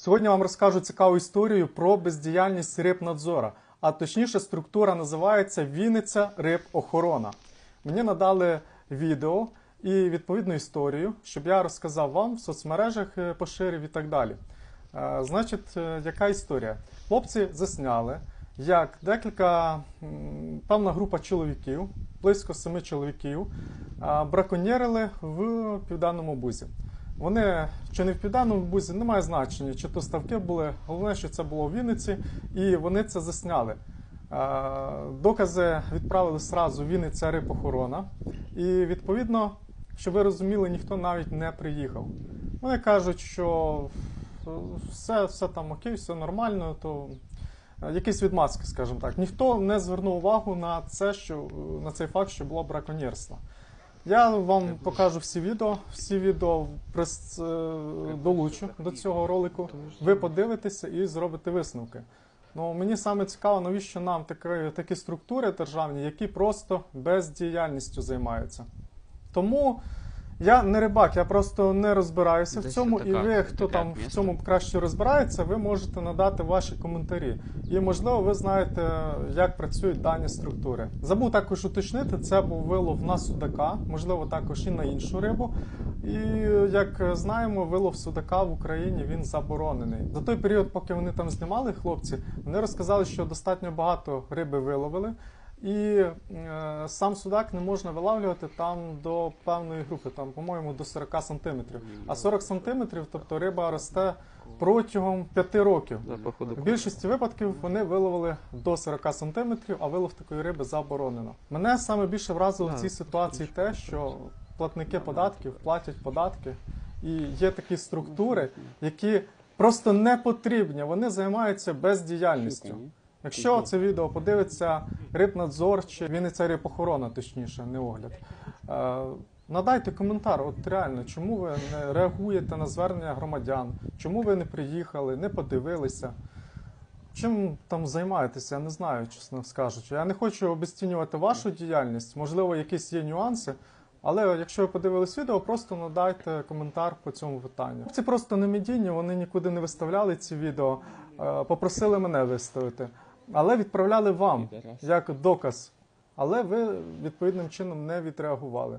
Сьогодні вам розкажу цікаву історію про бездіяльність рибнадзора, а точніше структура називається Вінниця Рибохорона. Мені надали відео і відповідну історію, щоб я розказав вам в соцмережах, е, поширив і так далі. Е, Значить, е, яка історія? Хлопці засняли, як декілька певна група чоловіків, близько семи чоловіків, браконьєрили в південному бузі. Вони чи не в південному бузі, немає значення, чи то ставки були. Головне, що це було в Вінниці, і вони це засняли. Докази відправили сразу Вінниця рибохорона. І відповідно, щоб ви розуміли, ніхто навіть не приїхав. Вони кажуть, що все, все там окей, все нормально, то е, якісь відмазки, скажімо так. Ніхто не звернув увагу на це, що на цей факт, що було браконьєрство. Я вам покажу всі відео, всі відео прис- е, долучу до цього ролику. Ви подивитеся і зробите висновки. Ну, мені саме цікаво, навіщо нам такі, такі структури державні, які просто бездіяльністю займаються. Тому я не рибак, я просто не розбираюся в цьому, така- і ви, хто там в цьому краще розбирається, ви можете надати ваші коментарі. І можливо, ви знаєте, як працюють дані структури. Забув також уточнити, це був вилов на судака, можливо, також і на іншу рибу. І як знаємо, вилов судака в Україні він заборонений. За той період, поки вони там знімали, хлопці, вони розказали, що достатньо багато риби виловили. І е, сам судак не можна вилавлювати там до певної групи, там, по-моєму, до 40 сантиметрів. А 40 сантиметрів, тобто риба росте протягом 5 років. В більшості випадків вони виловили до 40 сантиметрів, а вилов такої риби заборонено. Мене саме більше вразило в цій ситуації те, що платники податків платять податки, і є такі структури, які просто не потрібні. Вони займаються бездіяльністю. Якщо це відео подивиться Рибнадзор чи Вінниця рибохорона, точніше, не огляд. Е, надайте коментар, от реально, чому ви не реагуєте на звернення громадян, чому ви не приїхали, не подивилися. Чим там займаєтеся, я не знаю, чесно скажучи. Я не хочу обесцінювати вашу діяльність, можливо, якісь є нюанси. Але якщо ви подивились відео, просто надайте коментар по цьому питанню. Це просто не медійні, вони нікуди не виставляли ці відео, е, попросили мене виставити, але відправляли вам як доказ. Але ви відповідним чином не відреагували.